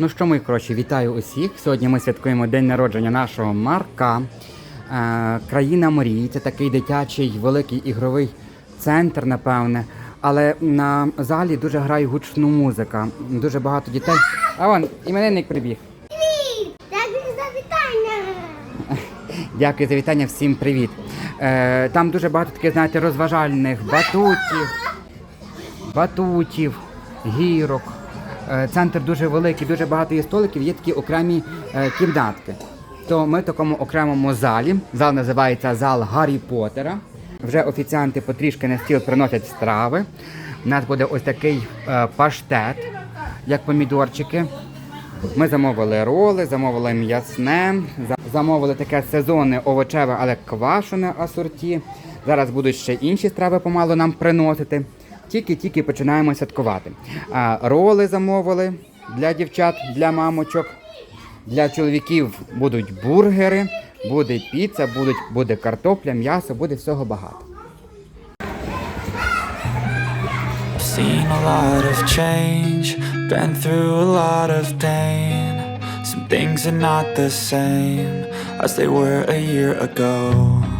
Ну що, мої хороші, вітаю усіх. Сьогодні ми святкуємо день народження нашого Марка. Е, Країна мрій. Це такий дитячий великий ігровий центр, напевне. Але на залі дуже грає гучну музика. Дуже багато дітей. А вон, іменинник прибіг. Дякую за вітання. Дякую за вітання, всім привіт. Е, там дуже багато таких, знаєте, розважальних батутів, батутів, гірок. Е, центр дуже великий, дуже багато є столиків, є такі окремі е, кімнатки. То ми в такому окремому залі. Зал називається зал Гаррі Поттера. Вже офіціанти потрішки на стіл приносять страви. У нас буде ось такий е, паштет, як помідорчики. Ми замовили роли, замовили м'ясне, замовили таке сезонне овочеве, але квашене асорті. Зараз будуть ще інші страви помалу нам приносити. Тільки-тільки починаємо святкувати. А, роли замовили для дівчат, для мамочок. Для чоловіків будуть бургери, буде піца, будуть, буде картопля, м'ясо, буде всього багато. Seen a lot of change, been through a lot of pain. Some things are not the same as they were a year ago.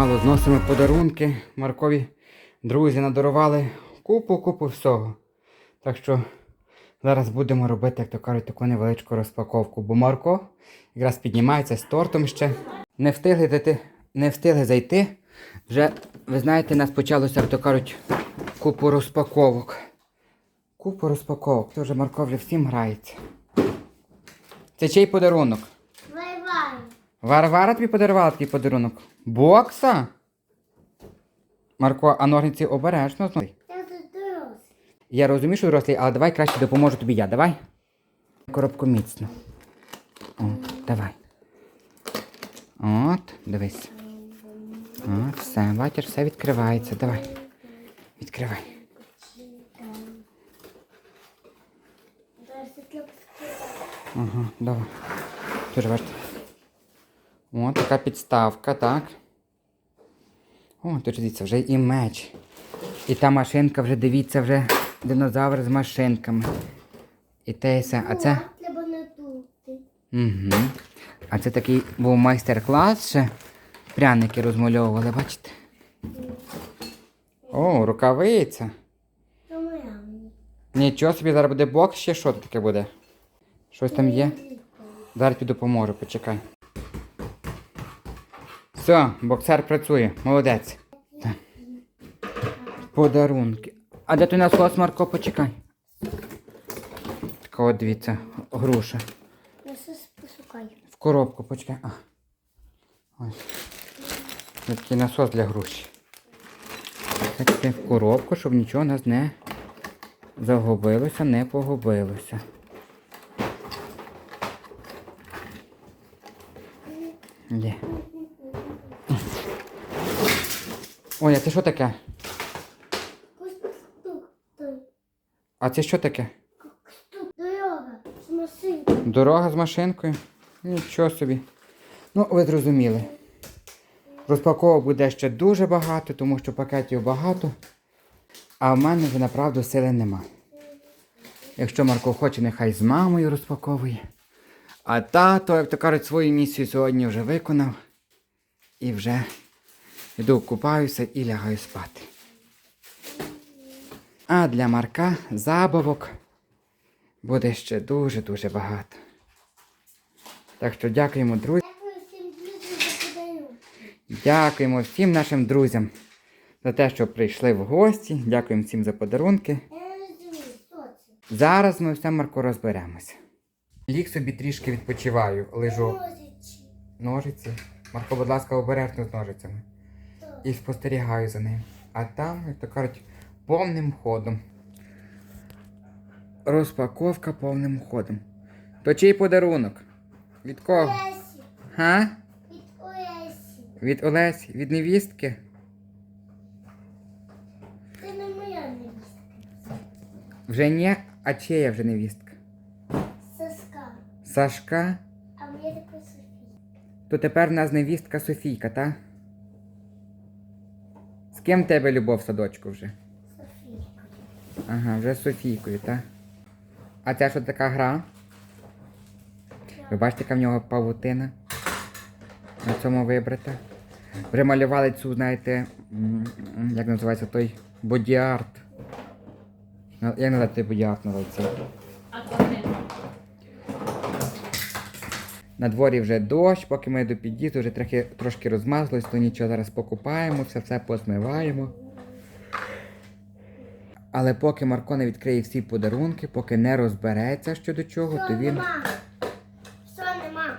Помалу зносимо подарунки. Маркові друзі надарували купу-купу всього. Так що зараз будемо робити, як то кажуть, таку невеличку розпаковку. Бо Марко якраз піднімається з тортом ще. Не встигли зайти, не встигли зайти. Вже, ви знаєте, нас почалося, як то кажуть, купу розпаковок. Купу розпаковок. Це вже Марко вже всім грається. Це чий подарунок? Варвара тобі подарувала такий подарунок. Бокса? Марко, а ножниці обережно. Я дорослий. Я розумію, що дорослий, але давай краще допоможу тобі я. Давай. Коробку міцно. О, давай. От, дивись. От, все, бачиш, все відкривається. Давай. Відкривай. Ага, давай. Дуже важко. О, така підставка, так. О, тут дивіться, вже і меч. І та машинка вже, дивіться, вже динозавр з машинками. І те все. А це. Треба. Угу. А це такий був майстер-клас ще. Пряники розмальовували, бачите? О, рукавиця. Нічого собі, зараз буде бокс ще що таке буде? Щось там є? Зараз піду поможу, почекай. Все, боксер працює, молодець. Так. Подарунки. А де той насос, Марко, почекай. Така от дивіться, груша. Щось. В коробку, почекай. А. Ось. Це такий насос для груші. Це в коробку, щоб нічого у нас не загубилося, не погубилося. Є. Ой, а це що таке? А це що таке? Дорога. З машинки. Дорога з машинкою? Нічого собі. Ну, ви зрозуміли. Розпаковок буде ще дуже багато, тому що пакетів багато. А в мене вже направду сили нема. Якщо Марко хоче, нехай з мамою розпаковує. А тато, як то кажуть, свою місію сьогодні вже виконав. І вже йду купаюся і лягаю спати. А для Марка забавок буде ще дуже-дуже багато. Так що дякуємо, друзі. Дякуємо всім нашим друзям за те, що прийшли в гості. Дякуємо всім за подарунки. Зараз ми все Марко розберемося. Ліг собі трішки відпочиваю, лежу ножиці. Марко, будь ласка, обережно з ножицями. І спостерігаю за ним. А там, як то кажуть, повним ходом. розпаковка повним ходом. То чий подарунок? Від кого? Олесі. Га? Від Олесі. Від Олесі, від невістки? Це не моя невістка. Вже ні, а чия вже невістка? Соска. Сашка? А мені така Софія. То тепер в нас невістка Софійка, та? З ким в тебе любов в садочку вже? Софійка. Ага, вже з Софійкою, та? А це що така гра? Ви бачите, яка в нього павутина? На цьому вибрита. Вже малювали цю, знаєте, як називається той бодіарт. На- Як називається той бодіарт називається? На дворі вже дощ, поки ми до під'їзду вже трохи, трошки розмазалось, то нічого зараз покупаємо, все все позмиваємо. Але поки Марко не відкриє всі подарунки, поки не розбереться щодо чого, Все то він, нема. Все нема.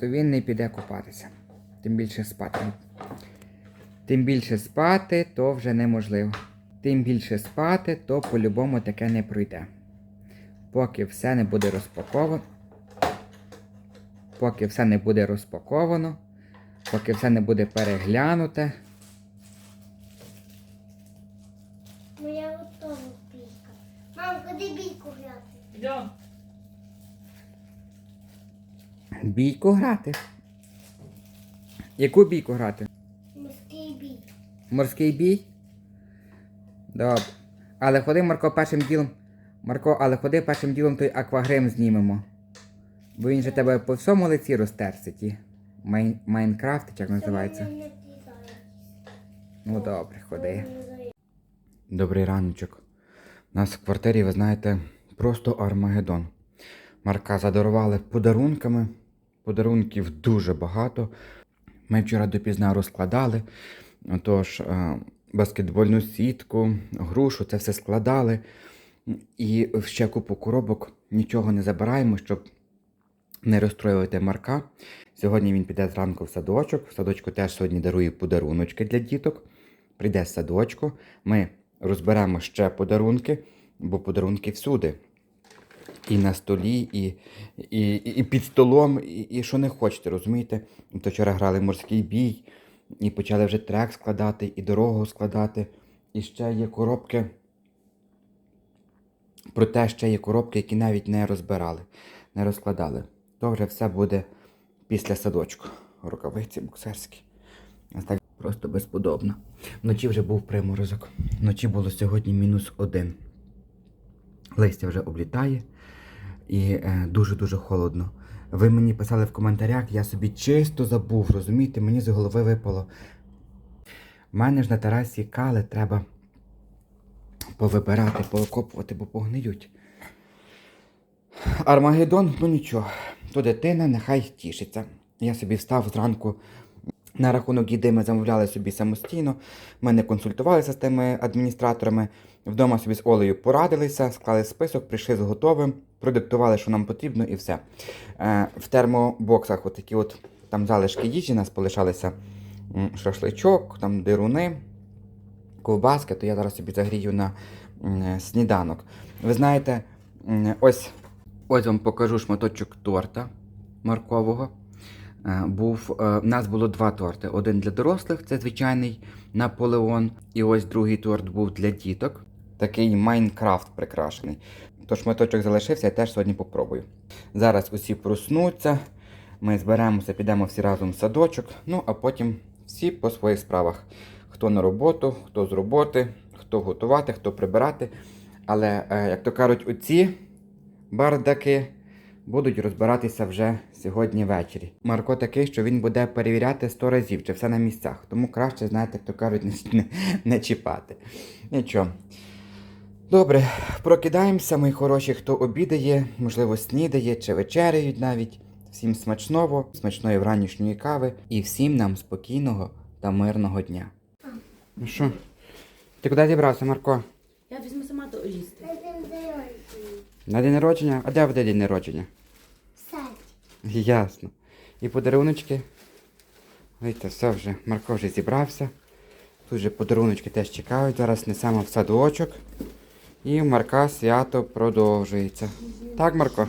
то він не піде купатися. Тим більше спати. Тим більше спати, то вже неможливо. Тим більше спати, то по-любому таке не пройде. Поки все не буде розпаковано. Поки все не буде розпаковано, поки все не буде переглянуте. Моя готова бійка. Мам, куди бійку грати? Йдем. Бійку грати. Яку бійку грати? Морський бій. Морський бій? Добре. Але ходи, Марко, першим ділом. Марко, але ходи першим ділом той аквагрим знімемо. Бо він же тебе по всьому лиці розтерся ті. Майн... Майнкрафт, як називається. Ну добре, ходи. Добрий раночок. У нас в квартирі, ви знаєте, просто Армагеддон. Марка задарували подарунками. Подарунків дуже багато. Ми вчора допізна розкладали. Отож, е, баскетбольну сітку, грушу, це все складали. І ще купу коробок нічого не забираємо, щоб не розстроювати Марка. Сьогодні він піде зранку в садочок. В садочку теж сьогодні дарує подаруночки для діток. Прийде з садочку. Ми розберемо ще подарунки, бо подарунки всюди. І на столі, і, і, і, під столом, і, і що не хочете, розумієте? То вчора грали морський бій, і почали вже трек складати, і дорогу складати. І ще є коробки. Проте ще є коробки, які навіть не розбирали, не розкладали. То вже все буде після садочку. Рукавиці боксерські. Ось так просто безподобно. Вночі вже був приморозок. Вночі було сьогодні мінус один. Листя вже облітає і е, дуже-дуже холодно. Ви мені писали в коментарях, я собі чисто забув, розумієте, мені з голови випало. В мене ж на терасі кали треба повибирати, поокопувати, бо погниють. Армагеддон, ну нічого, то дитина нехай тішиться. Я собі встав зранку. На рахунок їди ми замовляли собі самостійно. Ми не консультувалися з тими адміністраторами. Вдома собі з Олею порадилися, склали список, прийшли з готовим, продиктували, що нам потрібно, і все. Е, в термобоксах от такі от там залишки їжі нас полишалися шашличок, там дируни, ковбаски, то я зараз собі загрію на сніданок. Ви знаєте, ось, ось вам покажу шматочок торта маркового. Е, Був, е, в нас було два торти. Один для дорослих, це звичайний Наполеон. І ось другий торт був для діток. Такий Майнкрафт прикрашений. Тож шматочок залишився, я теж сьогодні попробую. Зараз усі проснуться. Ми зберемося, підемо всі разом в садочок. Ну а потім всі по своїх справах. Хто на роботу, хто з роботи, хто готувати, хто прибирати. Але, е, як то кажуть, оці бардаки будуть розбиратися вже сьогодні ввечері. Марко такий, що він буде перевіряти 100 разів, чи все на місцях. Тому краще, знаєте, як то кажуть, не, не, не чіпати. Нічого. Добре, прокидаємося, мої хороші, хто обідає, можливо, снідає чи вечеряють навіть. Всім смачного, смачної вранішньої кави і всім нам спокійного та мирного дня. Ну що? Ти куди зібрався, Марко? Я візьму сама то їсти. На день народження? А де буде день народження? Садь. Ясно. І подаруночки. Видите, все вже. Марко вже зібрався. Тут же подаруночки теж чекають. Зараз несемо в садочок. І в Марка свято продовжується. Так, Марко?